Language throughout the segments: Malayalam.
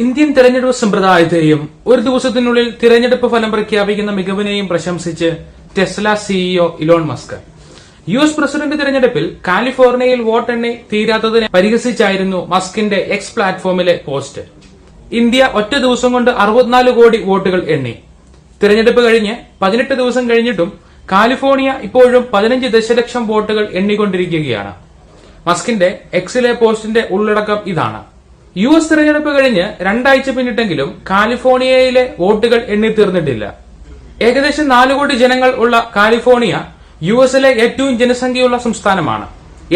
ഇന്ത്യൻ തെരഞ്ഞെടുപ്പ് സമ്പ്രദായത്തെയും ഒരു ദിവസത്തിനുള്ളിൽ തിരഞ്ഞെടുപ്പ് ഫലം പ്രഖ്യാപിക്കുന്ന മികവിനെയും പ്രശംസിച്ച് Tesla CEO Elon Musk. U S president തിരഞ്ഞെടുപ്പിൽ കാലിഫോർണിയയിൽ വോട്ടെണ്ണി തീരാത്തതിനെ പരിഹസിച്ചായിരുന്നു മസ്കിന്റെ എക്സ് പ്ലാറ്റ്ഫോമിലെ പോസ്റ്റ്. ഇന്ത്യ ഒറ്റ ദിവസം കൊണ്ട് അറുപത്തിനാല് കോടി വോട്ടുകൾ എണ്ണി. തിരഞ്ഞെടുപ്പ് കഴിഞ്ഞ് പതിനെട്ട് ദിവസം കഴിഞ്ഞിട്ടും കാലിഫോർണിയ ഇപ്പോഴും പതിനഞ്ച് ദശലക്ഷം വോട്ടുകൾ എണ്ണിക്കൊണ്ടിരിക്കുകയാണ്. മസ്കിന്റെ എക്സിലെ പോസ്റ്റിന്റെ ഉള്ളടക്കം ഇതാണ്. യു എസ് തെരഞ്ഞെടുപ്പ് കഴിഞ്ഞ് രണ്ടാഴ്ച പിന്നിട്ടെങ്കിലും കാലിഫോർണിയയിലെ വോട്ടുകൾ എണ്ണിത്തീർന്നിട്ടില്ല. ഏകദേശം നാല് കോടി ജനങ്ങൾ ഉള്ള കാലിഫോർണിയ യു എസിലെ ഏറ്റവും ജനസംഖ്യയുള്ള സംസ്ഥാനമാണ്.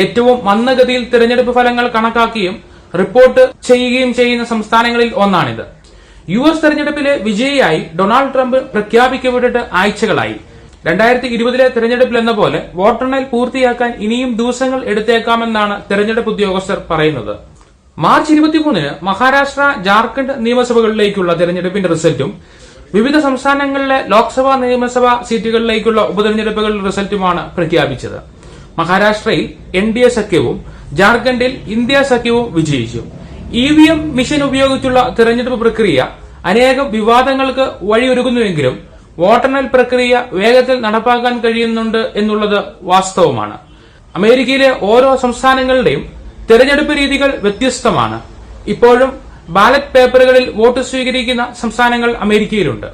ഏറ്റവും മന്ദഗതിയിൽ തിരഞ്ഞെടുപ്പ് ഫലങ്ങൾ കണക്കാക്കിയും റിപ്പോർട്ട് ചെയ്യുകയും ചെയ്യുന്ന സംസ്ഥാനങ്ങളിൽ ഒന്നാണിത്. യു എസ് തെരഞ്ഞെടുപ്പിലെ വിജയിയായി ഡൊണാൾഡ് ട്രംപ് പ്രഖ്യാപിക്കപ്പെട്ടിട്ട് ആഴ്ചകളായി. രണ്ടായിരത്തി ഇരുപതിലെ തെരഞ്ഞെടുപ്പിൽ എന്ന പോലെ വോട്ടെണ്ണൽ പൂർത്തിയാക്കാൻ ഇനിയും ദിവസങ്ങൾ എടുത്തേക്കാമെന്നാണ് തെരഞ്ഞെടുപ്പ് ഉദ്യോഗസ്ഥർ പറയുന്നത്. മാർച്ച് ഇരുപത്തിമൂന്നിന് മഹാരാഷ്ട്ര ജാർഖണ്ഡ് നിയമസഭകളിലേക്കുള്ള തെരഞ്ഞെടുപ്പിന്റെ റിസൾട്ടും വിവിധ സംസ്ഥാനങ്ങളിലെ ലോക്സഭാ നിയമസഭാ സീറ്റുകളിലേക്കുള്ള ഉപതെരഞ്ഞെടുപ്പുകളുടെ റിസൾട്ടുമാണ് പ്രഖ്യാപിച്ചത്. മഹാരാഷ്ട്രയിൽ എൻ ഡി എ സഖ്യവും ജാർഖണ്ഡിൽ ഇന്ത്യ സഖ്യവും വിജയിച്ചു. ഇ വി എം മിഷൻ ഉപയോഗിച്ചുള്ള തെരഞ്ഞെടുപ്പ് പ്രക്രിയ അനേകം വിവാദങ്ങൾക്ക് വഴിയൊരുക്കുന്നുവെങ്കിലും വോട്ടെണ്ണൽ പ്രക്രിയ വേഗത്തിൽ നടപ്പാക്കാൻ കഴിയുന്നുണ്ട് എന്നുള്ളത് വാസ്തവമാണ്. അമേരിക്കയിലെ ഓരോ സംസ്ഥാനങ്ങളുടെയും തെരഞ്ഞെടുപ്പ് രീതികൾ വ്യത്യസ്തമാണ്. ഇപ്പോഴും ബാലറ്റ് പേപ്പറുകളിൽ വോട്ട് സ്വീകരിക്കുന്ന സംസ്ഥാനങ്ങൾ അമേരിക്കയിലുണ്ട്.